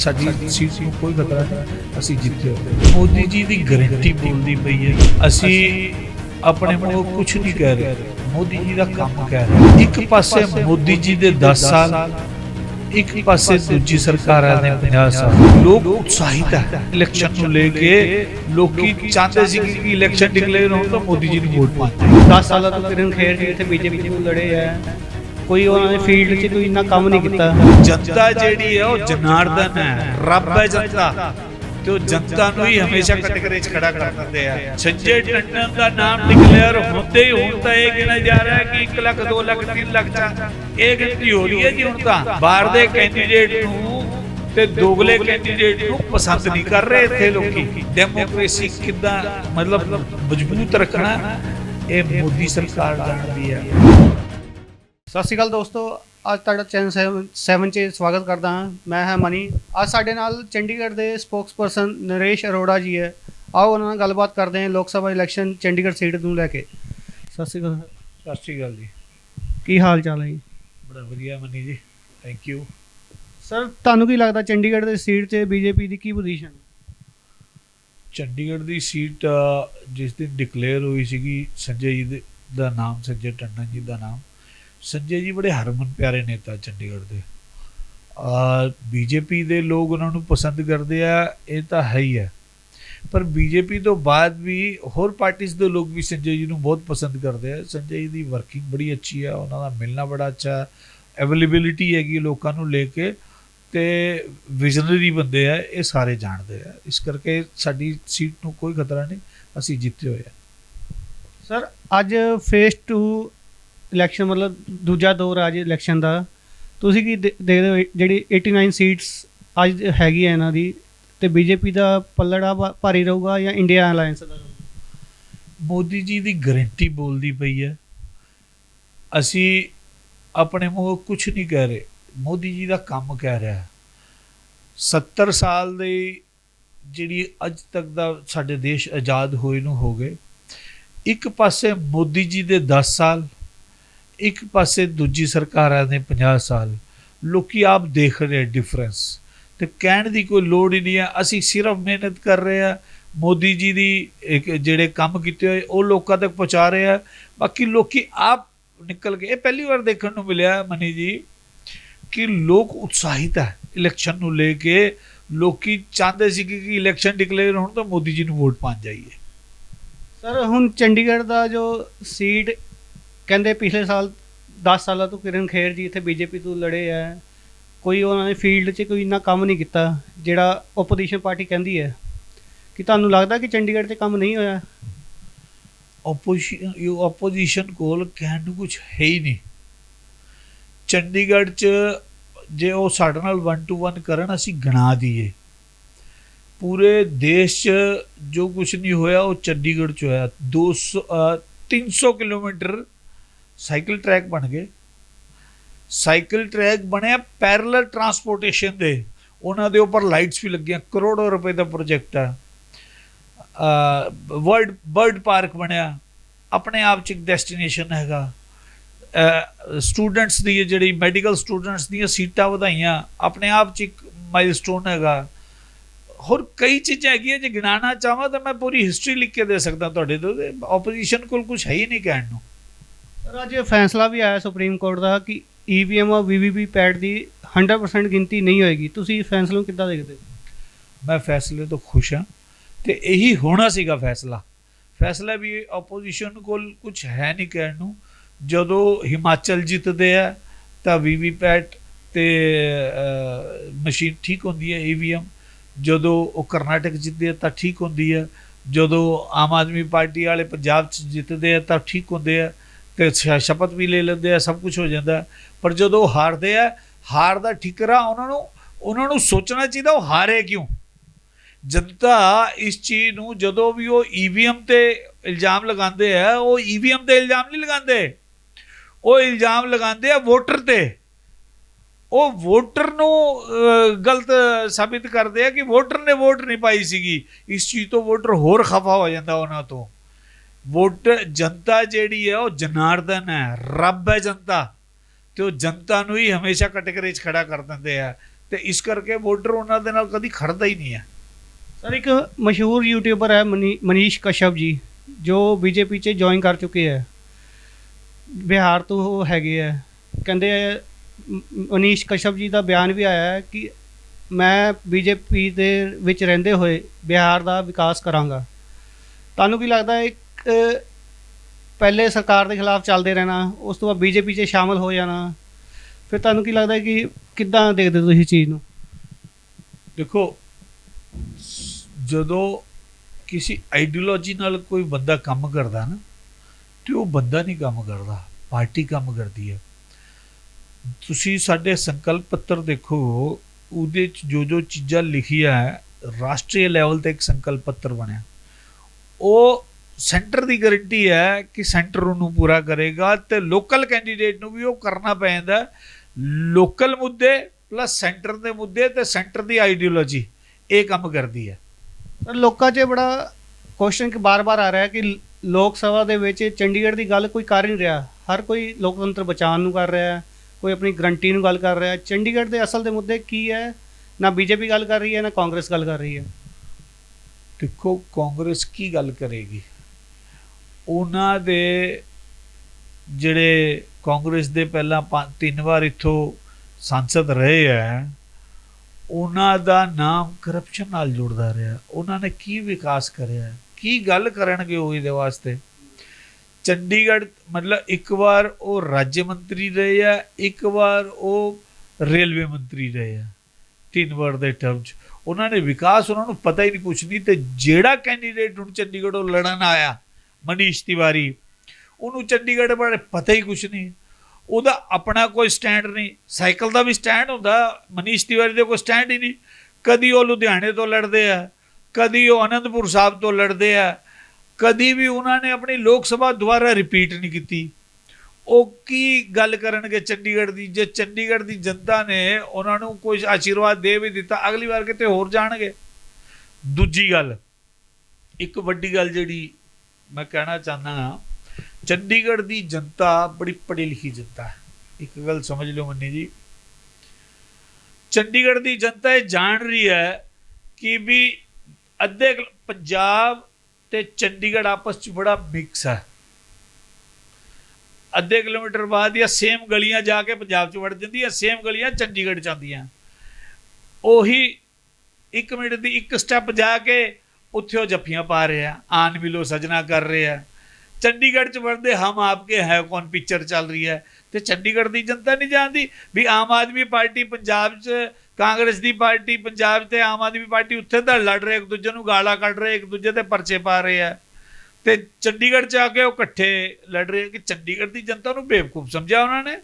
ਸਾਡੀ ਸੀਟ ਨੂੰ ਕੋਈ ਖਤਰਾ ਨਹੀਂ। ਅਸੀਂ ਜਿੱਤੇ ਮੋਦੀ ਜੀ ਦੀ ਗਾਰੰਟੀ ਬੋਲਦੀ ਪਈ ਹੈ। ਅਸੀਂ ਆਪਣੇ ਮੂੰਹੋਂ ਕੁਝ ਨਹੀਂ ਕਹਿ ਰਹੇ। ਮੋਦੀ ਜੀ ਦਾ ਕੰਮ ਕਹਿ ਰਹੇ। ਇੱਕ ਪਾਸੇ ਮੋਦੀ ਜੀ ਦੇ 10 ਸਾਲ ਇੱਕ ਪਾਸੇ ਦੂਜੀ ਸਰਕਾਰਾਂ ਦੇ 50 ਸਾਲ। ਲੋਕ ਉਤਸ਼ਾਹਿਤ ਹੈ ਇਲੈਕਸ਼ਨ ਨੂੰ ਲੈ ਕੇ। ਲੋਕੀ ਚਾਹਦੇ ਸੀ ਕਿ ਇਲੈਕਸ਼ਨ ਡਿਕਲੇਅਰ ਹੋਣ ਤਾਂ ਮੋਦੀ ਜੀ ਨੂੰ ਵੋਟ ਪਾਉਣ। 10 ਸਾਲਾਂ ਤੋਂ ਕਿਰਨ ਖੇਰ ਜੀ ਇੱਥੇ ਬੀਜੇਪੀ ਨੂੰ ਲੜੇ ਆ ਕੋਈ ਉਹਨਾਂ ਨੇ ਫੀਲਡ 'ਚ ਕੋਈ ਇੰਨਾ ਕੰਮ ਨਹੀਂ ਕੀਤਾ। ਜਨਤਾ ਜਿਹੜੀ ਹੈ, ਉਹ ਜਨਾਰਦਨ ਹੈ। ਰੱਬ ਹੈ ਜਨਤਾ। ਤੇ ਉਹ ਜਨਤਾ ਨੂੰ ਹੀ ਹਮੇਸ਼ਾ ਕਟਕਰੇ 'ਚ ਖੜਾ ਕਰ ਦਿੰਦੇ ਆ। ਸੰਜੇ ਟੰਡਨ ਦਾ ਨਾਮ ਡਿਕਲੇਅਰ ਹੁੰਦੇ ਹੀ ਹੁਣ ਤਾਂ ਇਹ ਗਿਣਿਆ ਜਾ ਰਿਹਾ ਕਿ 1 ਲੱਖ 2 ਲੱਖ 3 ਲੱਖ ਚ ਇਹ ਗਿਣਤੀ ਹੋ ਰਹੀ ਹੈ ਜੀ ਹੁਣ ਤਾਂ। ਬਾਹਰ ਦੇ ਕੈਂਡੀਡੇਟ ਨੂੰ ਤੇ ਦੋਗਲੇ ਕੈਂਡੀਡੇਟ ਨੂੰ ਪਸੰਦ ਨਹੀਂ ਕਰ ਰਹੇ ਇੱਥੇ ਲੋਕੀ। ਡੈਮੋਕ੍ਰੇਸੀ ਕਿੱਦਾਂ ਮਤਲਬ ਮਜ਼ਬੂਤ ਰੱਖਣਾ, ਇਹ ਮੋਦੀ ਸਰਕਾਰ ਜਾਣਦੀ ਹੈ। ਸਤਿ ਸ਼੍ਰੀ ਅਕਾਲ ਦੋਸਤੋ ਅੱਜ ਤੁਹਾਡਾ ਚੈਨਲ 7 'ਚ ਸਵਾਗਤ ਕਰਦਾ ਹਾਂ। ਮੈਂ ਹਾਂ ਮਨੀ। ਅੱਜ ਸਾਡੇ ਨਾਲ ਚੰਡੀਗੜ੍ਹ ਦੇ ਸਪੋਕਸਪਰਸਨ ਨਰੇਸ਼ ਅਰੋੜਾ ਜੀ ਹੈ। ਆਓ ਉਹਨਾਂ ਨਾਲ ਗੱਲਬਾਤ ਕਰਦੇ ਹਾਂ ਲੋਕ ਸਭਾ ਇਲੈਕਸ਼ਨ ਚੰਡੀਗੜ੍ਹ ਸੀਟ ਨੂੰ ਲੈ ਕੇ। ਸਤਿ ਸ਼੍ਰੀ ਅਕਾਲ। ਸਤਿ ਸ਼੍ਰੀ ਅਕਾਲ ਜੀ। ਕੀ ਹਾਲ ਚਾਲ ਹੈ ਜੀ? ਬੜਾ ਵਧੀਆ Mani ji. Thank you sir ਤੁਹਾਨੂੰ ਕੀ ਲੱਗਦਾ ਚੰਡੀਗੜ੍ਹ ਦੇ ਸੀਟ 'ਤੇ ਬੀਜੇਪੀ ਦੀ ਕੀ ਪੋਜੀਸ਼ਨ ਚੰਡੀਗੜ੍ਹ ਦੀ ਸੀਟ ਜਿਸ ਦਿਨ ਡਿਕਲੇਅਰ ਹੋਈ ਸੀਗੀ ਸੰਜੇ ਜੀ ਦੇ- ਦਾ ਨਾਮ ਸੰਜੇ ਟੰਡਨ ਜੀ ਦਾ ਨਾਮ ਸੰਜੇ ਜੀ ਬੜੇ ਹਰਮਨ ਪਿਆਰੇ ਨੇਤਾ ਚੰਡੀਗੜ੍ਹ ਦੇ। ਆ ਬੀਜੇਪੀ ਦੇ ਲੋਕ ਉਹਨਾਂ ਨੂੰ ਪਸੰਦ ਕਰਦੇ ਆ, ਇਹ ਤਾਂ ਹੈ ਹੀ ਹੈ। ਪਰ ਬੀਜੇਪੀ ਤੋਂ ਬਾਅਦ ਵੀ ਹੋਰ ਪਾਰਟੀਆਂ ਦੇ ਲੋਕ ਵੀ ਸੰਜੇ ਜੀ ਨੂੰ ਬਹੁਤ ਪਸੰਦ ਕਰਦੇ ਆ। ਸੰਜੇ ਜੀ ਦੀ ਵਰਕਿੰਗ ਬੜੀ ਅੱਛੀ ਆ, ਉਹਨਾਂ ਦਾ ਮਿਲਣਾ ਬੜਾ ਅੱਛਾ ਅਵੇਲੇਬਿਲਿਟੀ ਹੈਗੀ ਲੋਕਾਂ ਨੂੰ ਲੈ ਕੇ ਤੇ ਵਿਜ਼ਨਰੀ ਬੰਦੇ ਆ, ਇਹ ਸਾਰੇ ਜਾਣਦੇ ਆ। ਇਸ ਕਰਕੇ ਸਾਡੀ ਸੀਟ ਨੂੰ ਕੋਈ ਖਤਰਾ ਨਹੀਂ, ਅਸੀਂ ਜਿੱਤੇ ਹੋਏ ਆ। ਸਰ ਅੱਜ ਫੇਸ 2 ਇਲੈਕਸ਼ਨ ਮਤਲਬ ਦੂਜਾ ਦੌਰ ਆ ਜੇ ਇਲੈਕਸ਼ਨ ਦਾ, ਤੁਸੀਂ ਕੀ ਦੇ- ਦੇਖਦੇ ਹੋ ਜਿਹੜੀ 89 ਸੀਟਸ ਅੱਜ ਹੈਗੀ ਹੈ ਇਹਨਾਂ ਦੀ ਤੇ ਬੀਜੇਪੀ ਦਾ ਪੱਲੜਾ ਭਾ- ਭਾਰੀ ਰਹੂਗਾ ਜਾਂ ਇੰਡੀਆ ਅਲਾਈਅੰਸ ਦਾ ਰਹੂਗਾ? ਮੋਦੀ ਜੀ ਦੀ ਗਰੰਟੀ ਬੋਲਦੀ ਪਈ ਹੈ। ਅਸੀਂ ਆਪਣੇ ਮੂੰਹੋਂ ਕੁਝ ਨਹੀਂ ਕਹਿ ਰਹੇ। ਮੋਦੀ ਜੀ ਦਾ ਕੰਮ ਕਹਿ ਰਿਹਾ ਹੈ। 70 ਸਾਲ ਦੇ ਜਿਹੜੀ ਅੱਜ ਤੱਕ ਦਾ ਸਾਡੇ ਦੇਸ਼ ਆਜ਼ਾਦ ਹੋਏ ਨੂੰ ਹੋ ਗਏ। ਇੱਕ ਪਾਸੇ ਮੋਦੀ ਜੀ ਦੇ 10 ਸਾਲ ਇੱਕ ਪਾਸੇ ਦੂਜੀ ਸਰਕਾਰਾਂ ਦੇ 50 ਸਾਲ, ਲੋਕੀ ਆਪ ਦੇਖ ਰਹੇ ਡਿਫਰੈਂਸ ਤੇ ਕਹਿਣ ਦੀ ਕੋਈ ਲੋੜ ਹੀ ਨਹੀਂ ਹੈ ਅਸੀਂ ਸਿਰਫ ਮਿਹਨਤ ਕਰ ਰਹੇ ਆ। ਮੋਦੀ ਜੀ ਦੀ ਜਿਹੜੇ ਕੰਮ ਕੀਤੇ ਹੋਏ, ਉਹ ਲੋਕਾਂ ਤੱਕ ਪਹੁੰਚਾ ਰਹੇ ਆ। ਬਾਕੀ ਲੋਕੀ ਆਪ ਨਿਕਲ ਕੇ ਇਹ ਪਹਿਲੀ ਵਾਰ ਦੇਖਣ ਨੂੰ ਮਿਲਿਆ ਮਨੀ ਜੀ ਕਿ ਲੋਕ ਉਤਸ਼ਾਹਿਤ ਹੈ ਇਲੈਕਸ਼ਨ ਨੂੰ ਲੈ ਕੇ। ਲੋਕੀ ਚਾਹੁੰਦੇ ਸੀ ਕਿ ਇਲੈਕਸ਼ਨ ਡਿਕਲੇਅਰ ਹੋਣ ਤਾਂ ਮੋਦੀ ਜੀ ਨੂੰ ਵੋਟ ਪਾਣ ਜਾਈਏ। ਸਰ, ਹੁਣ ਚੰਡੀਗੜ੍ਹ ਦਾ ਜੋ ਸੀਟ ਕਹਿੰਦੇ ਪਿਛਲੇ ਸਾਲ 10 ਸਾਲਾਂ ਤੋਂ ਕਿਰਨ ਖੇਰ ਜੀ ਇੱਥੇ ਬੀਜੇਪੀ ਤੋਂ ਲੜੇ ਆ। ਕੋਈ ਉਹਨਾਂ ਨੇ ਫੀਲਡ 'ਚ ਕੋਈ ਇੰਨਾ ਕੰਮ ਨਹੀਂ ਕੀਤਾ ਜਿਹੜਾ ਓਪੋਜੀਸ਼ਨ ਪਾਰਟੀ ਕਹਿੰਦੀ ਹੈ। ਕਿ ਤੁਹਾਨੂੰ ਲੱਗਦਾ ਕਿ ਚੰਡੀਗੜ੍ਹ 'ਤੇ ਕੰਮ ਨਹੀਂ ਹੋਇਆ? ਆਪੋਜੀਸ਼ਨ ਇਹ ਆਪੋਜੀਸ਼ਨ ਕੋਲ ਕਹਿਣ ਨੂੰ ਕੁਝ ਹੈ ਹੀ ਨਹੀਂ। ਚੰਡੀਗੜ੍ਹ 'ਚ ਜੇ ਉਹ ਸਾਡੇ ਨਾਲ 1 ਟੂ 1 ਕਰਨ ਅਸੀਂ ਗਣਾ ਦਈਏ। ਪੂਰੇ ਦੇਸ਼ 'ਚ ਜੋ ਕੁਝ ਨਹੀਂ ਹੋਇਆ ਉਹ ਚੰਡੀਗੜ੍ਹ 'ਚ ਹੋਇਆ। 200 ਅ, 300 ਕਿਲੋਮੀਟਰ ਸਾਈਕਲ ਟਰੈਕ ਬਣ ਗਏ। ਸਾਈਕਲ ਟਰੈਕ ਬਣਿਆ ਪੈਰਲਲ ਟਰਾਂਸਪੋਰਟੇਸ਼ਨ ਦੇ। ਉਹਨਾਂ ਦੇ ਉੱਪਰ ਲਾਈਟਸ ਵੀ ਲੱਗੀਆਂ, ਕਰੋੜੋ ਰੁਪਏ ਦਾ ਪ੍ਰੋਜੈਕਟ ਆ। ਵਰਲਡ ਬਰਡ ਪਾਰਕ ਬਣਿਆ। ਆਪਣੇ ਆਪ ਚ ਇੱਕ ਡੈਸਟੀਨੇਸ਼ਨ ਹੈਗਾ। ਸਟੂਡੈਂਟਸ ਦੀ ਜਿਹੜੀ ਮੈਡੀਕਲ ਸਟੂਡੈਂਟਸ ਦੀਆਂ ਸੀਟਾਂ ਵਧਾਈਆਂ, ਆਪਣੇ ਆਪ ਚ ਇੱਕ ਮਾਈਲਸਟੋਨ ਹੈਗਾ। ਹੋਰ ਕਈ ਚੀਜ਼ਾਂ ਹੈਗੀਆਂ, ਜੇ ਗਿਣਾਣਾ ਚਾਹਾਂ ਤਾਂ ਮੈਂ ਪੂਰੀ ਹਿਸਟਰੀ ਲਿਖ ਕੇ ਦੇ ਸਕਦਾ ਤੁਹਾਡੇ ਤੋਂ। ਆਪੋਜੀਸ਼ਨ ਕੋਲ ਕੁਝ ਹੈ ਹੀ ਨਹੀਂ ਕਹਿਣ ਨੂੰ। ਅੱਜ ਫੈਸਲਾ ਵੀ ਆਇਆ ਸੁਪਰੀਮ ਕੋਰਟ ਦਾ ਕਿ E ਈਵੀਐਮ ਔਰ ਵੀਵੀਪੀ ਪੈਡ ਦੀ 100% ਗਿਣਤੀ ਨਹੀਂ ਹੋਏਗੀ। ਤੁਸੀਂ ਇਸ ਫੈਸਲੇ ਨੂੰ ਕਿੱਦਾਂ ਦੇਖਦੇ ਹੋ? ਮੈਂ ਫੈਸਲੇ ਤੋਂ ਖੁਸ਼ ਹਾਂ ਤੇ ਇਹੀ ਹੋਣਾ ਸੀਗਾ ਫੈਸਲਾ। ਫੈਸਲਾ ਵੀ ਆਪੋਜੀਸ਼ਨ ਕੋਲ ਕੁਝ ਹੈ ਨਹੀਂ ਕਹਿਣ ਨੂੰ। ਜਦੋਂ ਹਿਮਾਚਲ ਜਿੱਤਦੇ ਆ, ਤਾਂ ਵੀਵੀਪੈਟ ਤੇ ਮਸ਼ੀਨ ਠੀਕ ਹੁੰਦੀ ਹੈ ਈਵੀਐਮ ਜਦੋਂ ਉਹ ਕਰਨਾਟਕ ਜਿੱਤਦੇ ਆ, ਤਾਂ ਠੀਕ ਹੁੰਦੀ ਹੈ। ਜਦੋਂ ਆਮ ਆਦਮੀ ਪਾਰਟੀ ਵਾਲੇ ਪੰਜਾਬ ਚ ਜਿੱਤਦੇ ਆ, ਤਾਂ ਠੀਕ ਹੁੰਦੇ ਆ। ਤੇ ਸ਼ਪਤ ਵੀ ਲੈ ਲੈਂਦੇ ਆ, ਸਭ ਕੁਝ ਹੋ ਜਾਂਦਾ। ਪਰ ਜਦੋਂ ਉਹ ਹਾਰਦੇ ਆ, ਹਾਰ ਦਾ ਠਿਕਰਾ ਉਹਨਾਂ ਨੂੰ ਉਹਨਾਂ ਨੂੰ ਸੋਚਣਾ ਚਾਹੀਦਾ, ਉਹ ਹਾਰੇ ਕਿਉਂ? ਜਨਤਾ ਇਸ ਚੀਜ਼ ਨੂੰ ਜਦੋਂ ਵੀ ਉਹ ਈਵੀਐਮ ਤੇ ਇਲਜ਼ਾਮ ਲਗਾਉਂਦੇ ਆ, ਉਹ ਈਵੀਐਮ ਤੇ ਇਲਜ਼ਾਮ ਨਹੀਂ ਲਗਾਉਂਦੇ। ਉਹ ਇਲਜ਼ਾਮ ਲਗਾਉਂਦੇ ਆ ਵੋਟਰ ਤੇ। ਉਹ ਵੋਟਰ ਨੂੰ ਗਲਤ ਸਾਬਿਤ ਕਰਦੇ ਆ ਕਿ ਵੋਟਰ ਨੇ ਵੋਟ ਨਹੀਂ ਪਾਈ ਸੀਗੀ। ਇਸ ਚੀਜ਼ ਤੋਂ ਵੋਟਰ ਹੋਰ ਖਫਾ ਹੋ ਜਾਂਦਾ ਉਹਨਾਂ ਤੋਂ। ਵੋਟਰ ਜਨਤਾ ਜਿਹੜੀ ਹੈ ਉਹ ਜਨਾਰਦਨ ਹੈ, ਰੱਬ ਹੈ ਜਨਤਾ। ਤੇ ਉਹ ਜਨਤਾ ਨੂੰ ਹੀ ਹਮੇਸ਼ਾ ਕਟਕਰੇ 'ਚ ਖੜਾ ਕਰ ਦਿੰਦੇ ਆ। ਤੇ ਇਸ ਕਰਕੇ ਵੋਟਰ ਉਹਨਾਂ ਦੇ ਨਾਲ ਕਦੀ ਖੜਦਾ ਹੀ ਨਹੀਂ ਹੈ। ਸਰ, ਇੱਕ ਮਸ਼ਹੂਰ ਯੂਟਿਊਬਰ ਹੈ ਮਨੀ- ਮਨੀਸ਼ ਕਸ਼ਪ ਜੀ, ਜੋ ਬੀਜੇਪੀ 'ਚ ਜੁਆਇਨ ਕਰ ਚੁੱਕੇ ਹੈ। ਬਿਹਾਰ ਤੋਂ ਉਹ ਹੈਗੇ ਹੈ। ਕਹਿੰਦੇ ਮਨੀਸ਼ ਕਸ਼ਪ ਜੀ ਦਾ ਬਿਆਨ ਵੀ ਆਇਆ ਹੈ ਕਿ ਮੈਂ ਬੀਜੇਪੀ ਦੇ ਵਿੱਚ ਰਹਿੰਦੇ ਹੋਏ ਬਿਹਾਰ ਦਾ ਵਿਕਾਸ ਕਰਾਂਗਾ। ਤੁਹਾਨੂੰ ਕੀ ਲੱਗਦਾ ਹੈ ਪਹਿਲੇ ਸਰਕਾਰ ਦੇ ਖਿਲਾਫ ਚੱਲਦੇ ਰਹਿਣਾ, ਉਸ ਤੋਂ ਬਾਅਦ ਬੀਜੇਪੀ 'ਚ ਸ਼ਾਮਲ ਹੋ ਜਾਣਾ। ਫਿਰ ਤੁਹਾਨੂੰ ਕੀ ਲੱਗਦਾ ਕਿ ਕਿੱਦਾਂ ਦੇਖਦੇ ਹੋ ਤੁਸੀਂ ਚੀਜ਼ ਨੂੰ? ਦੇਖੋ, ਜਦੋਂ ਕਿਸੇ ਆਈਡੀਓਲੋਜੀ ਨਾਲ ਕੋਈ ਬੰਦਾ ਕੰਮ ਕਰਦਾ ਨਾ, ਤੇ ਉਹ ਬੰਦਾ ਨਹੀਂ ਕੰਮ ਕਰਦਾ, ਪਾਰਟੀ ਕੰਮ ਕਰਦੀ ਹੈ। ਤੁਸੀਂ ਸਾਡੇ ਸੰਕਲਪ ਪੱਤਰ ਦੇਖੋ, ਉਹਦੇ ਚ ਜੋ ਜੋ ਚੀਜ਼ਾਂ ਲਿਖੀਆਂ ਹੈ, ਰਾਸ਼ਟਰੀ ਲੈਵਲ ਤੇ ਇੱਕ ਸੰਕਲਪ ਪੱਤਰ ਬਣਿਆ। ਉਹ ਸੈਂਟਰ ਦੀ ਗਾਰੰਟੀ ਹੈ ਕਿ ਸੈਂਟਰ ਉਹਨੂੰ ਪੂਰਾ ਕਰੇਗਾ ਤੇ ਲੋਕਲ ਕੈਂਡੀਡੇਟ ਨੂੰ ਵੀ ਉਹ ਕਰਨਾ ਪੈਂਦਾ ਲੋਕਲ ਮੁੱਦੇ ਪਲੱਸ ਸੈਂਟਰ ਦੇ ਮੁੱਦੇ ਤੇ ਸੈਂਟਰ ਦੀ ਆਈਡੀਓਲੋਜੀ ਇਹ ਕੰਮ ਕਰਦੀ ਹੈ। ਲੋਕਾਂ 'ਚ ਬੜਾ ਕੁਐਸਚਨ ਕਿ ਬਾਰ-ਬਾਰ ਆ ਰਿਹਾ ਕਿ ਲੋਕ ਸਭਾ ਦੇ ਵਿੱਚ ਚੰਡੀਗੜ੍ਹ ਦੀ ਗੱਲ ਕੋਈ ਕਰ ਹੀ ਨਹੀਂ ਰਿਹਾ। ਹਰ ਕੋਈ ਲੋਕਤੰਤਰ ਬਚਾਉਣ ਨੂੰ ਕਰ ਰਿਹਾ ਕੋਈ ਆਪਣੀ ਗਰੰਟੀ ਨੂੰ ਗੱਲ ਕਰ ਰਿਹਾ ਚੰਡੀਗੜ੍ਹ ਦੇ ਅਸਲ ਦੇ ਮੁੱਦੇ ਕੀ ਹੈ? ਨਾ ਬੀਜੇਪੀ ਗੱਲ ਕਰ ਰਹੀ ਹੈ ਨਾ ਕਾਂਗਰਸ ਗੱਲ ਕਰ ਰਹੀ ਹੈ। ਦੇਖੋ ਕਾਂਗਰਸ ਕੀ ਗੱਲ ਕਰੇਗੀ? ਉਹਨਾਂ ਦੇ ਜਿਹੜੇ ਕਾਂਗਰਸ ਦੇ ਪਹਿਲਾਂ ਪੰਜ- ਤਿੰਨ ਵਾਰ ਇੱਥੋਂ ਸੰਸਦ ਰਹੇ ਆ ਉਹਨਾਂ ਦਾ ਨਾਮ ਕਰਪਸ਼ਨ ਨਾਲ ਜੁੜਦਾ ਰਿਹਾ। ਉਹਨਾਂ ਨੇ ਕੀ ਵਿਕਾਸ ਕਰਿਆ? ਕੀ ਗੱਲ ਕਰਨਗੇ ਉਹ ਇਹਦੇ ਵਾਸਤੇ? ਚੰਡੀਗੜ੍ਹ ਮਤਲਬ ਇੱਕ ਵਾਰ ਉਹ ਰਾਜ ਮੰਤਰੀ ਰਹੇ ਆ ਇੱਕ ਵਾਰ ਉਹ ਰੇਲਵੇ ਮੰਤਰੀ ਰਹੇ ਆ ਤਿੰਨ ਵਾਰ ਦੇ ਟਰਮ 'ਚ। ਉਹਨਾਂ ਨੇ ਵਿਕਾਸ ਉਹਨਾਂ ਨੂੰ ਪਤਾ ਹੀ ਨਹੀਂ ਕੁਛ ਨਹੀਂ ਤੇ ਜਿਹੜਾ ਕੈਂਡੀਡੇਟ ਹੁਣ ਚੰਡੀਗੜ੍ਹੋਂ ਲੜਨ ਆਇਆ ਮਨੀਸ਼ ਤਿਵਾਰੀ। ਉਹਨੂੰ ਚੰਡੀਗੜ੍ਹ ਬਾਰੇ ਪਤਾ ਹੀ ਕੁਛ ਨਹੀਂ। ਉਹਦਾ ਆਪਣਾ ਕੋਈ ਸਟੈਂਡ ਨਹੀਂ। ਸਾਈਕਲ ਦਾ ਵੀ ਸਟੈਂਡ ਹੁੰਦਾ। ਮਨੀਸ਼ ਤਿਵਾਰੀ ਦੇ ਕੋਈ ਸਟੈਂਡ ਹੀ ਨਹੀਂ। ਕਦੀ ਉਹ ਲੁਧਿਆਣੇ ਤੋਂ ਲੜਦੇ ਆ। ਕਦੀ ਉਹ ਅਨੰਦਪੁਰ ਸਾਹਿਬ ਤੋਂ ਲੜਦੇ ਆ। ਕਦੀ ਵੀ ਉਹਨਾਂ ਨੇ ਆਪਣੀ ਲੋਕ ਸਭਾ ਦੁਬਾਰਾ ਰਿਪੀਟ ਨਹੀਂ ਕੀਤੀ। ਉਹ ਕੀ ਗੱਲ ਕਰਨਗੇ ਚੰਡੀਗੜ੍ਹ ਦੀ? ਜੇ ਚੰਡੀਗੜ੍ਹ ਦੀ ਜਨਤਾ ਨੇ ਉਹਨਾਂ ਨੂੰ ਕੋਈ ਆਸ਼ੀਰਵਾਦ ਦੇ ਵੀ ਦਿੱਤਾ, ਅਗਲੀ ਵਾਰ ਕਿਤੇ ਹੋਰ ਜਾਣਗੇ? ਦੂਜੀ ਗੱਲ, ਇੱਕ ਵੱਡੀ ਗੱਲ ਜਿਹੜੀ ਮੈਂ ਕਹਿਣਾ ਚਾਹੁੰਦਾ ਹਾਂ, ਚੰਡੀਗੜ੍ਹ ਦੀ ਜਨਤਾ ਬੜੀ ਪੜ੍ਹੀ ਲਿਖੀ ਜਨਤਾ ਹੈ। ਇੱਕ ਗੱਲ ਸਮਝ ਲਓ ਮੰਨੀ ਜੀ। ਚੰਡੀਗੜ੍ਹ ਦੀ ਜਨਤਾ ਇਹ ਜਾਣ ਰਹੀ ਹੈ ਕਿ ਵੀ ਅੱਧੇ ਪੰਜਾਬ ਤੇ ਚੰਡੀਗੜ੍ਹ ਆਪਸ ਚ ਬੜਾ ਮਿਕਸ ਹੈ। ਅੱਧੇ ਕਿਲੋਮੀਟਰ ਬਾਅਦ ਜਾਂ ਸੇਮ ਗਲੀਆਂ ਜਾ ਕੇ ਪੰਜਾਬ ਚ ਵੜ ਜਾਂਦੀਆਂ ਸੇਮ ਗਲੀਆਂ ਚੰਡੀਗੜ੍ਹ ਚ ਆਉਂਦੀਆਂ। ਉਹੀ 1 ਮਿੰਟ ਦੀ ਇੱਕ ਸਟੈਪ ਜਾ ਕੇ ਉੱਥੇ ਉਹ ਜੱਫੀਆਂ ਪਾ ਰਹੇ ਆ, ਆਨ ਮਿਲੋ, ਸਜਣਾ ਕਰ ਰਹੇ ਆ। ਚੰਡੀਗੜ੍ਹ ਚ ਵੜਦੇ ਹਮ ਆਪਕੇ ਹੈ, ਕੌਣ ਪਿਕਚਰ ਚੱਲ ਰਹੀ ਹੈ? ਤੇ ਚੰਡੀਗੜ੍ਹ ਦੀ ਜਨਤਾ ਨਹੀਂ ਜਾਣਦੀ ਵੀ ਆਮ ਆਦਮੀ ਪਾਰਟੀ ਪੰਜਾਬ 'ਚ, ਕਾਂਗਰਸ ਦੀ ਪਾਰਟੀ ਪੰਜਾਬ 'ਚ ਤੇ ਆਮ ਆਦਮੀ ਪਾਰਟੀ ਉੱਥੇ ਤਾਂ ਲੜ ਰਹੇ, ਇੱਕ ਦੂਜੇ ਨੂੰ ਗਾਲਾਂ ਕੱਢ ਰਹੇ, ਇੱਕ ਦੂਜੇ ਤੇ ਪਰਚੇ ਪਾ ਰਹੇ ਆ। ਤੇ ਚੰਡੀਗੜ੍ਹ 'ਚ ਆ ਕੇ ਉਹ ਇਕੱਠੇ ਲੜ ਰਹੇ ਕਿ ਚੰਡੀਗੜ੍ਹ ਦੀ ਜਨਤਾ ਨੂੰ ਬੇਵਕੂਫ ਸਮਝਿਆ ਉਹਨਾਂ ਨੇ?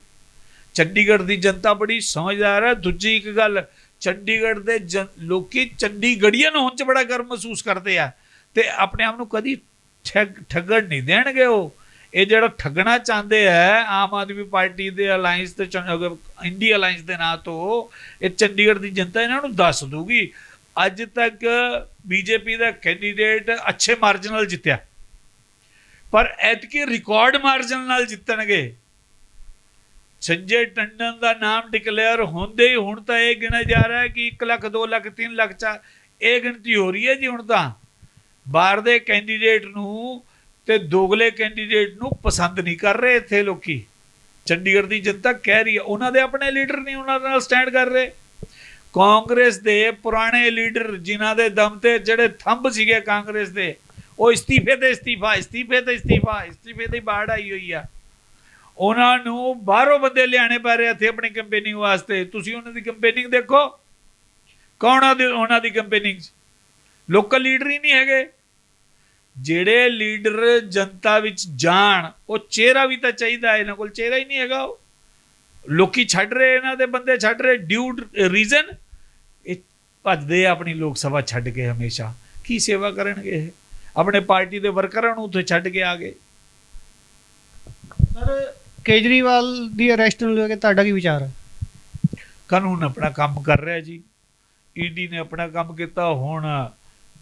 ਚੰਡੀਗੜ੍ਹ ਦੀ ਜਨਤਾ ਬੜੀ ਸਮਝਦਾਰ ਹੈ। ਦੂਜੀ ਇੱਕ ਗੱਲ ਚੰਡੀਗੜ੍ਹ ਦੇ ਜਨ- ਲੋਕੀ ਚੰਡੀਗੜ੍ਹੀਅਨ ਹੋਣ 'ਚ ਬੜਾ ਗਰਵ ਮਹਿਸੂਸ ਕਰਦੇ ਆ। ਤੇ ਆਪਣੇ ਆਪ ਨੂੰ ਕਦੀ ਠੱਗ ਠੱਗਣ ਨਹੀਂ ਦੇਣਗੇ ਉਹ। ਇਹ ਜਿਹੜਾ ਠੱਗਣਾ ਚਾਹੁੰਦੇ ਆ, ਆਮ ਆਦਮੀ ਪਾਰਟੀ ਦੇ ਅਲਾਈਅੰਸ ਤੇ ਇੰਡੀਆ ਅਲਾਈਅੰਸ ਦੇ ਨਾਂ ਤੋਂ, ਇਹ ਚੰਡੀਗੜ੍ਹ ਦੀ ਜਨਤਾ ਇਹਨਾਂ ਨੂੰ ਦੱਸ ਦੂਗੀ ਅੱਜ ਤੱਕ ਬੀਜੇਪੀ ਦਾ ਕੈਂਡੀਡੇਟ ਅੱਛੇ ਮਾਰਜਨ ਨਾਲ ਜਿੱਤਿਆ। ਪਰ ਐਤਕੀ ਰਿਕਾਰਡ ਮਾਰਜਨ ਨਾਲ ਜਿੱਤਣਗੇ। ਸੰਜੇ ਟੰਡਨ ਦਾ ਨਾਮ ਡਿਕਲੇਅਰ ਹੁੰਦੇ ਹੀ ਹੁਣ ਤਾਂ ਇਹ ਗਿਣਿਆ ਜਾ ਰਿਹਾ ਹੈ ਕਿ 1 ਲੱਖ 2 ਲੱਖ 3 ਲੱਖ ਚਾ ਇਹ ਗਿਣਤੀ ਹੋ ਰਹੀ ਹੈ ਜੀ ਹੁਣ ਤਾਂ। ਬਾਹਰ ਦੇ ਕੈਂਡੀਡੇਟ ਨੂੰ ਤੇ ਦੋਗਲੇ ਕੈਂਡੀਡੇਟ ਨੂੰ ਪਸੰਦ ਨਹੀਂ ਕਰ ਰਹੇ ਇੱਥੇ ਲੋਕੀ। ਚੰਡੀਗੜ੍ਹ ਦੀ ਜਨਤਾ ਕਹਿ ਰਹੀ ਹੈ, ਉਹਨਾਂ ਦੇ ਆਪਣੇ ਲੀਡਰ ਨਹੀਂ, ਉਹਨਾਂ ਨਾਲ ਸਟੈਂਡ ਕਰ ਰਹੇ। ਕਾਂਗਰਸ ਦੇ ਪੁਰਾਣੇ ਲੀਡਰ ਜਿਨ੍ਹਾਂ ਦੇ ਦਮ ਤੇ ਜਿਹੜੇ ਥੰਬ ਸੀਗੇ ਕਾਂਗਰਸ ਦੇ, ਉਹ ਇਸਤੀਫੇ ਤੇ ਇਸਤੀਫਾ, ਇਸਤੀਫੇ ਤੇ ਇਸਤੀਫਾ, ਇਸਤੀਫੇ ਦੀ ਬਾੜ ਆਈ ਹੋਈ ਆ। ਉਹਨਾਂ ਨੂੰ ਬਾਹਰੋਂ ਬੰਦੇ ਲਿਆਣੇ ਪੈ ਰਹੇ ਇੱਥੇ ਆਪਣੀ ਕੰਪੇਨਿੰਗ ਵਾਸਤੇ। ਤੁਸੀਂ ਉਹਨਾਂ ਦੀ ਕੰਪੇਨਿੰਗ ਦੇਖੋ। ਕੌਣ ਆ ਉਹਨਾਂ ਦੀ ਕੰਪੇਨਿੰਗ ਲੋਕਲ ਲੀਡਰ ਹੀ ਨਹੀਂ ਹੈਗੇ। ਜਿਹੜੇ ਲੀਡਰ ਜਨਤਾ ਵਿੱਚ ਜਾਣ, ਉਹ ਚਿਹਰਾ ਵੀ ਤਾਂ ਚਾਹੀਦਾ ਇਹਨਾਂ ਕੋਲ ਚਿਹਰਾ ਹੀ ਨਹੀਂ ਹੈਗਾ ਉਹ। ਲੋਕੀ ਛੱਡ ਰਹੇ ਇਹਨਾਂ ਦੇ ਬੰਦੇ ਛੱਡ ਰਹੇ ਡਿਊ ਰੀਜ਼ਨ ਇਹ ਭੱਜਦੇ ਆ ਆਪਣੀ ਲੋਕ ਸਭਾ ਛੱਡ ਕੇ ਹਮੇਸ਼ਾ। ਕੀ ਸੇਵਾ ਕਰਨਗੇ ਇਹ? ਆਪਣੇ ਪਾਰਟੀ ਦੇ ਵਰਕਰਾਂ ਨੂੰ ਉੱਥੇ ਛੱਡ ਕੇ ਆ ਗਏ। ਸਰ ਕੇਜਰੀਵਾਲ ਦੀ ਅਰੈਸਟ ਨੂੰ ਲੈ ਕੇ ਤੁਹਾਡਾ ਕੀ ਵਿਚਾਰ ਹੈ? ਕਾਨੂੰਨ ਆਪਣਾ ਕੰਮ ਕਰ ਰਿਹਾ ਜੀ। ਈਡੀ ਨੇ ਆਪਣਾ ਕੰਮ ਕੀਤਾ ਹੁਣ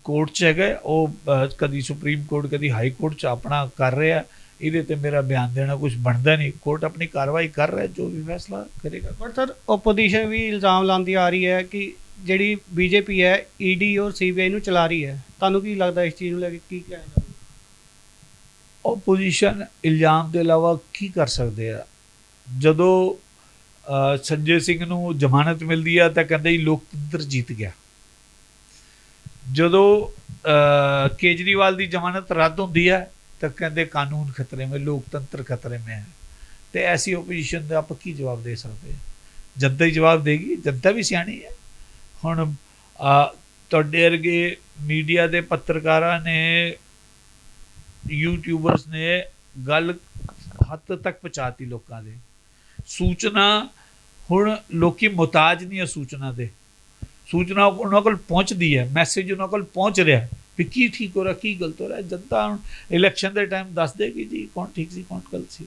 ਕੋਰਟ 'ਚ ਹੈਗਾ ਉਹ ਕਦੀ ਸੁਪਰੀਮ ਕੋਰਟ ਕਦੀ ਹਾਈ ਕੋਰਟ 'ਚ ਆਪਣਾ ਕਰ ਰਿਹਾ। ਇਹਦੇ ਤੇ ਮੇਰਾ ਬਿਆਨ ਦੇਣਾ ਕੁਝ ਬਣਦਾ ਨਹੀਂ। ਕੋਰਟ ਆਪਣੀ ਕਾਰਵਾਈ ਕਰ ਰਿਹਾ ਜੋ ਵੀ ਫੈਸਲਾ ਕਰੇਗਾ। ਪਰ ਸਰ ਆਪੋਜੀਸ਼ਨ ਵੀ ਇਲਜ਼ਾਮ ਲਾਉਂਦੀ ਆ ਰਹੀ ਹੈ ਕਿ ਜਿਹੜੀ ਬੀਜੇਪੀ ਹੈ ਈਡੀ ਔਰ ਸੀਬੀਆਈ ਨੂੰ ਚਲਾ ਰਹੀ ਹੈ। ਤੁਹਾਨੂੰ ਕੀ ਲੱਗਦਾ ਇਸ ਚੀਜ਼ ਨੂੰ ਲੈ ਕੇ ਕੀ ਕਹਿਣਾ ਆਪੋਜੀਸ਼ਨ ਇਲਜ਼ਾਮ ਦੇ ਇਲਾਵਾ ਕੀ ਕਰ ਸਕਦੇ ਆ? ਜਦੋਂ ਸੰਜੇ ਸਿੰਘ ਨੂੰ ਜ਼ਮਾਨਤ ਮਿਲਦੀ ਆ ਤਾਂ ਕਹਿੰਦੇ ਹੀ ਲੋਕਤੰਤਰ ਜੀਤ ਗਿਆ। ਜਦੋਂ ਕੇਜਰੀਵਾਲ ਦੀ ਜ਼ਮਾਨਤ ਰੱਦ ਹੁੰਦੀ ਹੈ ਤਾਂ ਕਹਿੰਦੇ ਕਾਨੂੰਨ ਖਤਰੇ में ਲੋਕਤੰਤਰ ਖਤਰੇ में ਹੈ। ਤੇ ਐਸੀ ਆਪੋਜੀਸ਼ਨ ਦਾ ਆਪਾਂ ਕੀ ਜਵਾਬ ਦੇ ਸਕਦੇ ਜਨਤਾ ਹੀ ਜਵਾਬ ਦੇਗੀ, ਜਨਤਾ ਵੀ ਸਿਆਣੀ ਹੈ। ਹੁਣ ਤੁਹਾਡੇ ਵਰਗੇ ਮੀਡੀਆ ਦੇ ਪੱਤਰਕਾਰਾਂ ਨੇ ਯੂਟਿਊਬਰਸ ਨੇ ਗੱਲ ਹੱਦ ਤੱਕ ਪਹੁੰਚਾਤੀ ਲੋਕਾਂ ਦੇ। ਸੂਚਨਾ ਹੁਣ ਲੋਕੀ ਮੁਹਤਾਜ ਨਹੀਂ ਹੈ ਸੂਚਨਾ ਦੇ। ਸੂਚਨਾ ਉਹਨਾਂ ਕੋਲ ਪਹੁੰਚਦੀ ਹੈ ਮੈਸੇਜ ਉਹਨਾਂ ਕੋਲ ਪਹੁੰਚ ਰਿਹਾ ਵੀ ਕੀ ਠੀਕ ਹੋ ਰਿਹਾ ਕੀ ਗਲਤ ਹੋ ਰਿਹਾ ਜਨਤਾ ਹੁਣ ਇਲੈਕਸ਼ਨ ਦੇ ਟਾਈਮ ਦੱਸ ਦੇਗੀ ਜੀ ਕੌਣ ਠੀਕ ਸੀ ਕੌਣ ਗਲਤ ਸੀ।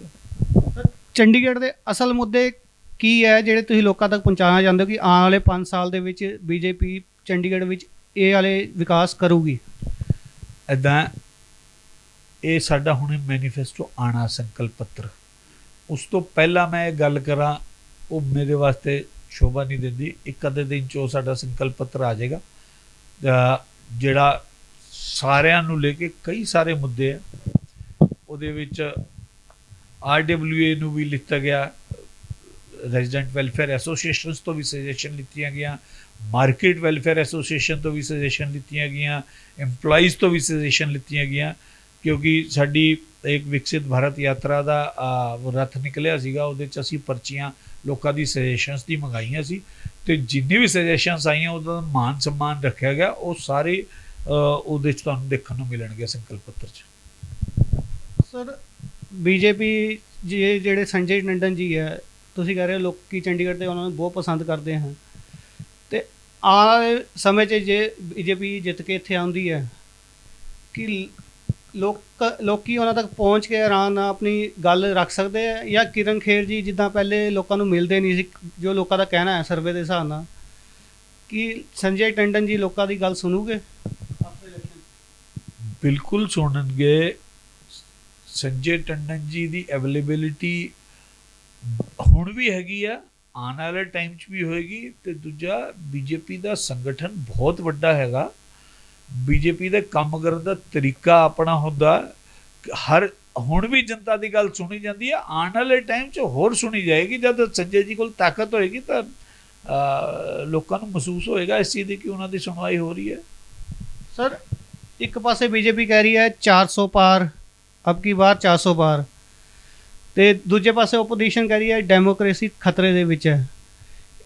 ਚੰਡੀਗੜ੍ਹ ਦੇ ਅਸਲ ਮੁੱਦੇ ਕੀ ਹੈ ਜਿਹੜੇ ਤੁਸੀਂ ਲੋਕਾਂ ਤੱਕ ਪਹੁੰਚਾਉਣਾ ਚਾਹੁੰਦੇ ਹੋ ਕਿ ਆਉਣ ਵਾਲੇ 5 ਸਾਲ ਦੇ ਵਿੱਚ ਬੀਜੇਪੀ ਚੰਡੀਗੜ੍ਹ ਵਿੱਚ ਇਹ ਵਾਲੇ ਵਿਕਾਸ ਕਰੂਗੀ? ਇਦਾਂ ਇਹ ਸਾਡਾ ਹੁਣ ਮੈਨੀਫੈਸਟੋ ਆਣਾ ਸੰਕਲਪ ਪੱਤਰ। ਉਸ ਤੋਂ ਪਹਿਲਾਂ ਮੈਂ ਇਹ ਗੱਲ ਕਰਾਂ, ਉਹ ਮੇਰੇ ਵਾਸਤੇ ਸ਼ੋਭਾ ਨਹੀਂ ਦਿੰਦੀ। ਇੱਕ ਅੱਧੇ ਦਿਨ ਚ ਉਹ ਸਾਡਾ ਸੰਕਲਪ ਪੱਤਰ ਆ ਜਾਏਗਾ। ਜਿਹੜਾ ਸਾਰਿਆਂ ਨੂੰ ਲੈ ਕੇ ਕਈ ਸਾਰੇ ਮੁੱਦੇ ਆ, ਉਹਦੇ ਵਿੱਚ ਆਰਡਬਲਯੂਏ ਨੂੰ ਵੀ ਲਿੱਤਾ ਗਿਆ ਰੈਜ਼ੀਡੈਂਟ ਵੈਲਫੇਅਰ ਐਸੋਸੀਏਸ਼ਨਸ ਤੋਂ ਵੀ ਸੁਜੈਸ਼ਨ ਲਿੱਤੀਆਂ ਗਈਆਂ ਮਾਰਕੀਟ ਵੈਲਫੇਅਰ ਐਸੋਸੀਏਸ਼ਨ ਤੋਂ ਵੀ ਸੁਜੈਸ਼ਨ ਲਿੱਤੀਆਂ ਗਈਆਂ, EMPLOYEES ਤੋਂ ਵੀ ਸੁਜੈਸ਼ਨ ਲਿੱਤੀਆਂ ਗਈਆਂ। ਕਿਉਂਕਿ ਸਾਡੀ ਇੱਕ ਵਿਕਸਿਤ ਭਾਰਤ ਯਾਤਰਾ ਦਾ ਅਹ, ਰੱਥ ਨਿਕਲਿਆ ਸੀਗਾ ਉਹਦੇ ਚ ਅਸੀਂ ਪਰਚੀਆਂ ਲੋਕਾਂ ਦੀ ਸੁਜੈਸ਼ਨਸ ਦੀ ਮੰਗਾਈਆਂ ਸੀ ਤੇ ਜਿੰਨੀ ਵੀ ਸੁਜੈਸ਼ਨਸ ਆਈਆਂ ਉਹਦਾ ਮਾਨ ਸਨਮਾਨ ਰੱਖਿਆ ਗਿਆ ਉਹ ਸਾਰੇ ਉਹਦੇ ਚ ਤੁਹਾਨੂੰ ਦੇਖਣ ਨੂੰ ਮਿਲਣਗੇ ਸੰਕਲਪ ਪੱਤਰ ਚ। ਸਰ ਬੀਜੇਪੀ ਜੇ ਜਿਹੜੇ ਸੰਜੇ ਟੰਡਨ ਜੀ ਹੈ ਤੁਸੀਂ ਕਹਿ ਰਹੇ ਹੋ ਲੋਕੀ ਚੰਡੀਗੜ੍ਹ ਦੇ ਉਹਨਾਂ ਨੂੰ ਬਹੁਤ ਪਸੰਦ ਕਰਦੇ ਹਨ। ਤੇ ਆਉਣ ਸਮੇਂ 'ਚ ਜੇ ਬੀਜੇਪੀ ਜਿੱਤ ਕੇ ਇੱਥੇ ਆਉਂਦੀ ਹੈ ਕਿ ਲੋਕ ਲੋਕੀ ਉਹਨਾਂ ਤੱਕ ਪਹੁੰਚ ਕੇ ਆਰਾਮ ਨਾਲ ਆਪਣੀ ਗੱਲ ਰੱਖ ਸਕਦੇ ਆ ਜਾਂ ਕਿਰਨ ਖੇਰ ਜੀ ਜਿੱਦਾਂ ਪਹਿਲੇ ਲੋਕਾਂ ਨੂੰ ਮਿਲਦੇ ਨਹੀਂ ਸੀ, ਜੋ ਲੋਕਾਂ ਦਾ ਕਹਿਣਾ ਹੈ ਸਰਵੇ ਦੇ ਹਿਸਾਬ ਨਾਲ। ਕਿ ਸੰਜੇ ਟੰਡਨ ਜੀ ਲੋਕਾਂ ਦੀ ਗੱਲ ਸੁਣੂਗੇ? ਬਿਲਕੁਲ ਸੁਣਨਗੇ। ਸੰਜੇ ਟੰਡਨ ਜੀ ਦੀ ਅਵੇਲੇਬਿਲਿਟੀ ਹੁਣ ਵੀ ਹੈਗੀ ਆ, ਆਉਣ ਵਾਲੇ ਟਾਈਮ 'ਚ ਵੀ ਹੋਏਗੀ ਤੇ ਦੂਜਾ ਬੀਜੇਪੀ ਦਾ ਸੰਗਠਨ ਬਹੁਤ ਵੱਡਾ ਹੈਗਾ। ਬੀਜੇਪੀ ਦੇ ਕੰਮ ਕਰਨ ਦਾ ਤਰੀਕਾ ਆਪਣਾ ਹੁੰਦਾ। ਹਰ, ਹੁਣ ਵੀ ਜਨਤਾ ਦੀ ਗੱਲ ਸੁਣੀ ਜਾਂਦੀ ਹੈ ਆਉਣ ਵਾਲੇ ਟਾਈਮ 'ਚ ਹੋਰ ਸੁਣੀ ਜਾਏਗੀ। ਜਦ ਸੰਜੇ ਜੀ ਕੋਲ ਤਾਕਤ ਹੋਏਗੀ ਤਾਂ ਲੋਕਾਂ ਨੂੰ ਮਹਿਸੂਸ ਹੋਏਗਾ ਇਸ ਚੀਜ਼ ਦੀ ਕਿ ਉਹਨਾਂ ਦੀ ਸੁਣਵਾਈ ਹੋ ਰਹੀ ਹੈ। ਸਰ, ਇੱਕ ਪਾਸੇ ਬੀਜੇਪੀ ਕਹਿ ਰਹੀ ਹੈ 400 ਪਾਰ, ਅਬ ਕੀ ਵਾਰ 400 ਪਾਰ। ਤੇ ਦੂਜੇ ਪਾਸੇ ਆਪੋਜੀਸ਼ਨ ਕਹਿ ਰਹੀ ਹੈ ਡੈਮੋਕ੍ਰੇਸੀ ਖਤਰੇ ਦੇ ਵਿੱਚ ਹੈ।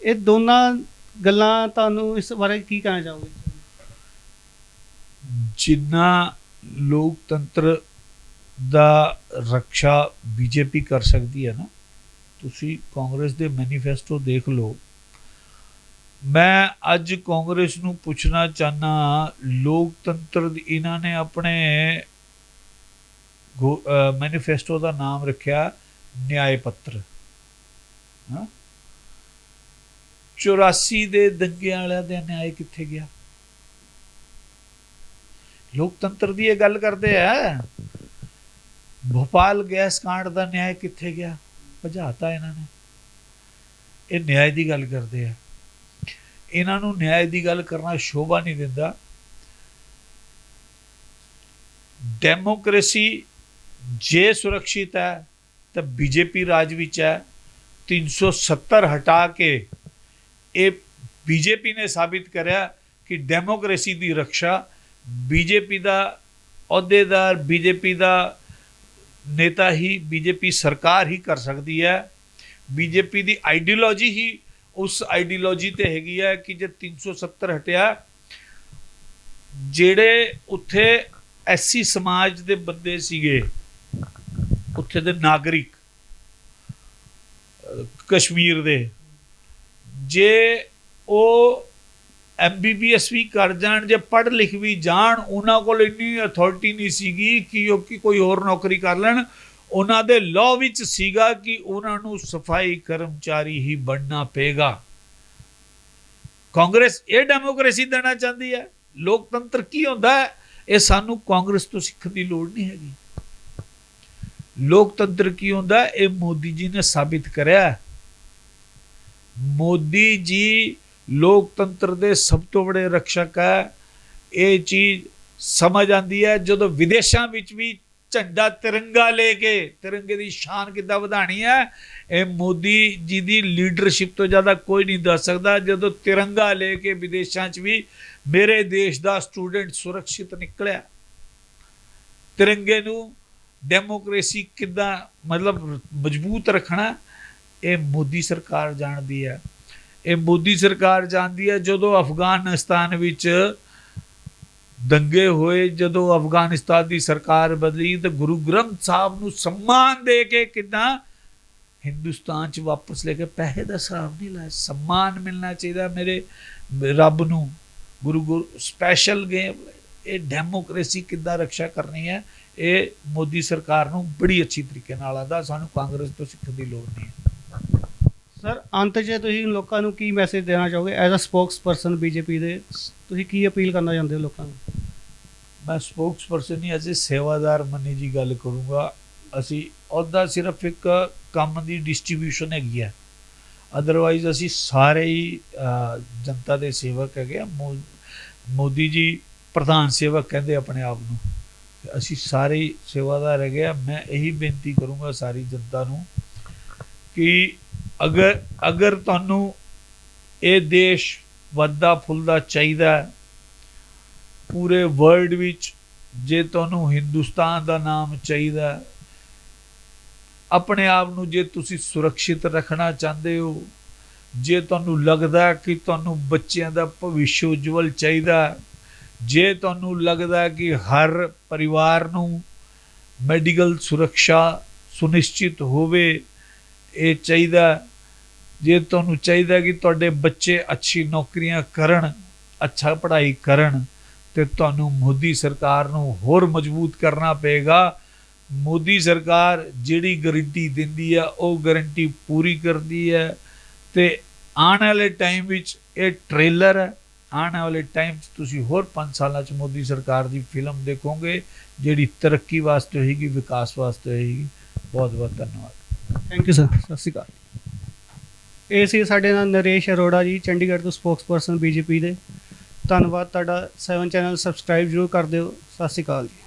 ਇਹ ਦੋਨਾਂ ਗੱਲਾਂ ਤੁਹਾਨੂੰ ਇਸ ਬਾਰੇ ਕੀ ਕਹਿਣਾ ਚਾਹੋਗੇ? ਜਿੰਨਾ ਲੋਕਤੰਤਰ ਦਾ ਰੱਖਿਆ ਬੀਜੇਪੀ ਕਰ ਸਕਦੀ ਹੈ ਨਾ, ਤੁਸੀਂ ਕਾਂਗਰਸ ਦੇ ਮੈਨੀਫੈਸਟੋ ਦੇਖ ਲਓ। ਮੈਂ ਅੱਜ ਕਾਂਗਰਸ ਨੂੰ ਪੁੱਛਣਾ ਚਾਹਨਾ ਲੋਕਤੰਤਰ ਦੀ- ਇਹਨਾਂ ਨੇ ਆਪਣੇ ਮੈਨੀਫੈਸਟੋ ਦਾ ਨਾਮ ਰੱਖਿਆ ਨਿਆਏ ਪੱਤਰ ਹਾਂ। 84 ਦੇ ਦੰਗੇ ਵਾਲਿਆਂ ਦਾ ਨਿਆਏ ਕਿੱਥੇ ਗਿਆ? ਲੋਕਤੰਤਰ ਦੀ ਇਹ ਗੱਲ ਕਰਦੇ ਆ। ਭੋਪਾਲ ਗੈਸ ਕਾਂਡ ਦਾ ਨਿਆਂ ਕਿੱਥੇ ਗਿਆ? ਭਜਾਤਾ ਇਹਨਾਂ ਨੇ। ਇਹ ਨਿਆਂ ਦੀ ਗੱਲ ਕਰਦੇ ਆ। ਇਹਨਾਂ ਨੂੰ ਨਿਆਂ ਦੀ ਗੱਲ ਕਰਨਾ ਸ਼ੋਭਾ ਨਹੀਂ ਦਿੰਦਾ। ਡੈਮੋਕ੍ਰੇਸੀ ਜੇ ਸੁਰੱਖਿਅਤ ਹੈ, ਤਾਂ ਬੀਜੇਪੀ ਰਾਜ ਵਿੱਚ ਹੈ। 370 ਹਟਾ ਕੇ ਇਹ ਬੀਜੇਪੀ ਨੇ ਸਾਬਿਤ ਕਰਿਆ ਕਿ ਡੈਮੋਕ੍ਰੇਸੀ ਦੀ ਰੱਖਿਆ ਬੀਜੇਪੀ ਦਾ ਅਹੁਦੇਦਾਰ, ਬੀਜੇਪੀ ਦਾ ਨੇਤਾ ਹੀ, ਬੀਜੇਪੀ ਸਰਕਾਰ ਹੀ ਕਰ ਸਕਦੀ ਹੈ। ਬੀਜੇਪੀ ਦੀ ਆਈਡੀਓਲੋਜੀ ਹੀ ਉਸ ਆਈਡੀਓਲੋਜੀ ਤੇ ਹੈਗੀ ਹੈ ਕਿ ਜੇ 370 ਹਟਿਆ, ਜਿਹੜੇ ਉੱਥੇ ਐਸੀ ਸਮਾਜ ਦੇ ਬੰਦੇ ਸੀਗੇ, ਉੱਥੇ ਦੇ ਨਾਗਰਿਕ ਕਸ਼ਮੀਰ ਦੇ, ਜੇ ਉਹ ਐਮਬੀਬੀਐਸ ਵੀ ਕਰ ਜਾਣ, ਜੇ ਪੜ੍ਹ ਲਿਖ ਵੀ ਜਾਣ, ਉਹਨਾਂ ਕੋਲ ਇੰਨੀ ਅਥਾਰਟੀ ਨਹੀਂ ਸੀਗੀ ਕਿ ਉਹ ਕਿ ਕੋਈ ਹੋਰ ਨੌਕਰੀ ਕਰ ਲੈਣ। ਉਹਨਾਂ ਦੇ ਲਾਅ ਵਿੱਚ ਸੀਗਾ ਕਿ ਉਹਨਾਂ ਨੂੰ ਸਫ਼ਾਈ ਕਰਮਚਾਰੀ ਹੀ ਬਣਨਾ ਪਏਗਾ। ਕਾਂਗਰਸ ਇਹ ਡੈਮੋਕ੍ਰੇਸੀ ਦੇਣਾ ਚਾਹੁੰਦੀ ਹੈ। ਲੋਕਤੰਤਰ ਕੀ ਹੁੰਦਾ ਹੈ? ਇਹ ਸਾਨੂੰ ਕਾਂਗਰਸ ਤੋਂ ਸਿੱਖਣ ਦੀ ਲੋੜ ਨਹੀਂ ਹੈਗੀ। ਲੋਕਤੰਤਰ ਕੀ ਹੁੰਦਾ? ਇਹ ਮੋਦੀ ਜੀ ਨੇ ਸਾਬਿਤ ਕਰਿਆ ਮੋਦੀ ਜੀ ਲੋਕਤੰਤਰ ਦੇ ਸਭ ਤੋਂ ਬੜੇ ਰਕਸ਼ਕ ਹੈ। ਇਹ ਚੀਜ਼ ਸਮਝ ਆਂਦੀ ਹੈ ਜਦੋਂ ਵਿਦੇਸ਼ਾਂ ਵਿੱਚ ਵੀ ਝੰਡਾ ਤਿਰੰਗਾ ਲੈ ਕੇ, ਤਿਰੰਗੇ ਦੀ ਸ਼ਾਨ ਕਿੱਦਾਂ ਵਧਾਣੀ ਹੈ, ਇਹ ਮੋਦੀ ਜੀ ਦੀ ਲੀਡਰਸ਼ਿਪ ਤੋਂ ਜ਼ਿਆਦਾ ਕੋਈ ਨਹੀਂ ਦੱਸ ਸਕਦਾ। ਜਦੋਂ ਤਿਰੰਗਾ ਲੈ ਕੇ ਵਿਦੇਸ਼ਾਂ 'ਚ ਵੀ ਮੇਰੇ ਦੇਸ਼ ਦਾ ਸਟੂਡੈਂਟ ਸੁਰੱਖਿਅਤ ਨਿਕਲਿਆ, ਤਿਰੰਗੇ ਨੂੰ ਡੈਮੋਕ੍ਰੇਸੀ ਕਿੱਦਾਂ ਮਤਲਬ ਮਜ਼ਬੂਤ ਰੱਖਣਾ, ਇਹ ਮੋਦੀ ਸਰਕਾਰ ਜਾਣਦੀ ਹੈ। ਇਹ ਮੋਦੀ ਸਰਕਾਰ ਜਾਣਦੀ ਹੈ ਜਦੋਂ ਅਫਗਾਨਿਸਤਾਨ ਵਿੱਚ ਦੰਗੇ ਹੋਏ, ਜਦੋਂ ਅਫਗਾਨਿਸਤਾਨ ਦੀ ਸਰਕਾਰ ਬਦਲੀ ਤਾਂ ਗੁਰੂ ਗ੍ਰੰਥ ਸਾਹਿਬ ਨੂੰ ਸਨਮਾਨ ਦੇ ਕੇ ਕਿਦਾਂ ਹਿੰਦੁਸਤਾਨ ਚ ਵਾਪਸ ਲੈ ਕੇ ਪੈਸੇ ਦਾ ਹਿਸਾਬ ਨਹੀਂ ਲਾਇਆ। ਸਨਮਾਨ ਮਿਲਣਾ ਚਾਹੀਦਾ ਮੇਰੇ ਰੱਬ ਨੂੰ। ਗੁਰੂ ਗੁਰੂ ਸਪੈਸ਼ਲ ਗੇਮ ਇਹ ਡੈਮੋਕ੍ਰੇਸੀ ਕਿੱਦਾਂ ਰੱਖਿਆ ਕਰਨੀ ਹੈ, ਇਹ ਮੋਦੀ ਸਰਕਾਰ ਨੂੰ ਬੜੀ ਅੱਛੀ ਤਰੀਕੇ ਨਾਲ ਆਦਾ ਸਾਨੂੰ ਕਾਂਗਰਸ ਤੋਂ ਸਿੱਖਣ ਦੀ ਲੋੜ ਨਹੀਂ ਹੈ। ਸਰ ਅੰਤ 'ਚ ਤੁਸੀਂ ਲੋਕਾਂ ਨੂੰ ਕੀ ਮੈਸੇਜ ਦੇਣਾ ਚਾਹੋਗੇ? ਐਜ਼ ਅ ਸਪੋਕਸਪਰਸਨ ਬੀਜੇਪੀ ਦੇ, ਤੁਸੀਂ ਕੀ ਅਪੀਲ ਕਰਨਾ ਚਾਹੁੰਦੇ ਹੋ ਲੋਕਾਂ ਨੂੰ? ਮੈਂ ਸਪੋਕਸਪਰਸਨ ਨਹੀਂ, ਅਸੀਂ ਸੇਵਾਦਾਰ ਮੰਨੀ ਜੀ ਗੱਲ ਕਰੂੰਗਾ। ਅਸੀਂ ਉਹਦਾ ਸਿਰਫ ਇੱਕ ਕੰਮ ਦੀ ਡਿਸਟ੍ਰੀਬਿਊਸ਼ਨ ਹੈਗੀ ਹੈ ਅਦਰਵਾਈਜ਼ ਅਸੀਂ ਸਾਰੇ ਹੀ ਜਨਤਾ ਦੇ ਸੇਵਕ ਹੈਗੇ ਆ। ਮੋ- ਮੋਦੀ ਜੀ ਪ੍ਰਧਾਨ ਸੇਵਕ ਕਹਿੰਦੇ ਆਪਣੇ ਆਪ ਨੂੰ। ਅਸੀਂ ਸਾਰੇ ਹੀ ਸੇਵਾਦਾਰ ਹੈਗੇ ਆ। ਮੈਂ ਇਹੀ ਬੇਨਤੀ ਕਰੂੰਗਾ ਸਾਰੀ ਜਨਤਾ ਨੂੰ ਕਿ ਅਗਰ ਅਗਰ ਤੁਹਾਨੂੰ ਇਹ ਦੇਸ਼ ਵੱਧਦਾ ਫੁੱਲਦਾ ਚਾਹੀਦਾ ਹੈ, ਪੂਰੇ ਵਰਲਡ ਵਿੱਚ ਜੇ ਤੁਹਾਨੂੰ ਹਿੰਦੁਸਤਾਨ ਦਾ ਨਾਮ ਚਾਹੀਦਾ ਆਪਣੇ ਆਪ ਨੂੰ ਜੇ ਤੁਸੀਂ ਸੁਰੱਖਿਅਤ ਰੱਖਣਾ ਚਾਹੁੰਦੇ ਹੋ, ਜੇ ਤੁਹਾਨੂੰ ਲੱਗਦਾ ਕਿ ਤੁਹਾਨੂੰ ਬੱਚਿਆਂ ਦਾ ਭਵਿੱਖ ਉਜਵਲ ਚਾਹੀਦਾ ਜੇ ਤੁਹਾਨੂੰ ਲੱਗਦਾ ਕਿ ਹਰ ਪਰਿਵਾਰ ਨੂੰ ਮੈਡੀਕਲ ਸੁਰੱਖਿਆ ਸੁਨਿਸ਼ਚਿਤ ਹੋਵੇ, ਇਹ ਚਾਹੀਦਾ ਜੇ ਤੁਹਾਨੂੰ ਚਾਹੀਦਾ ਕਿ ਤੁਹਾਡੇ ਬੱਚੇ ਅੱਛੀ ਨੌਕਰੀਆਂ ਕਰਨ ਅੱਛਾ ਪੜ੍ਹਾਈ ਕਰਨ ਤੇ ਤੁਹਾਨੂੰ ਮੋਦੀ ਸਰਕਾਰ ਨੂੰ ਹੋਰ ਮਜ਼ਬੂਤ ਕਰਨਾ ਪਏਗਾ। ਮੋਦੀ ਸਰਕਾਰ ਜਿਹੜੀ ਗਾਰੰਟੀ ਦਿੰਦੀ ਹੈ ਉਹ ਗਾਰੰਟੀ ਪੂਰੀ ਕਰਦੀ ਹੈ ਤੇ ਆਉਣ ਵਾਲੇ ਟਾਈਮ ਵਿੱਚ ਇਹ ਟ੍ਰੇਲਰ ਹੈ ਆਉਣ ਵਾਲੇ ਟਾਈਮ 'ਚ ਤੁਸੀਂ ਹੋਰ 5 ਸਾਲਾਂ 'ਚ ਮੋਦੀ ਸਰਕਾਰ ਦੀ ਫਿਲਮ ਦੇਖੋਗੇ ਜਿਹੜੀ ਤਰੱਕੀ ਵਾਸਤੇ ਹੋਏਗੀ ਵਿਕਾਸ ਵਾਸਤੇ ਹੋਏਗੀ। ਬਹੁਤ ਬਹੁਤ ਧੰਨਵਾਦ। ਥੈਂਕ ਯੂ ਸਰ ਸਤਿ ਸ਼੍ਰੀ ਅਕਾਲ। ਇਹ ਸੀ ਸਾਡੇ ਨਾਲ ਨਰੇਸ਼ ਅਰੋੜਾ ਜੀ, ਚੰਡੀਗੜ੍ਹ ਤੋਂ ਸਪੋਕਸਪਰਸਨ ਬੀਜੇਪੀ ਦੇ। ਧੰਨਵਾਦ, ਤੁਹਾਡਾ 7 ਚੈਨਲ ਸਬਸਕ੍ਰਾਈਬ ਜ਼ਰੂਰ ਕਰ ਦਿਓ। ਸਤਿ ਸ਼੍ਰੀ ਅਕਾਲ ਜੀ।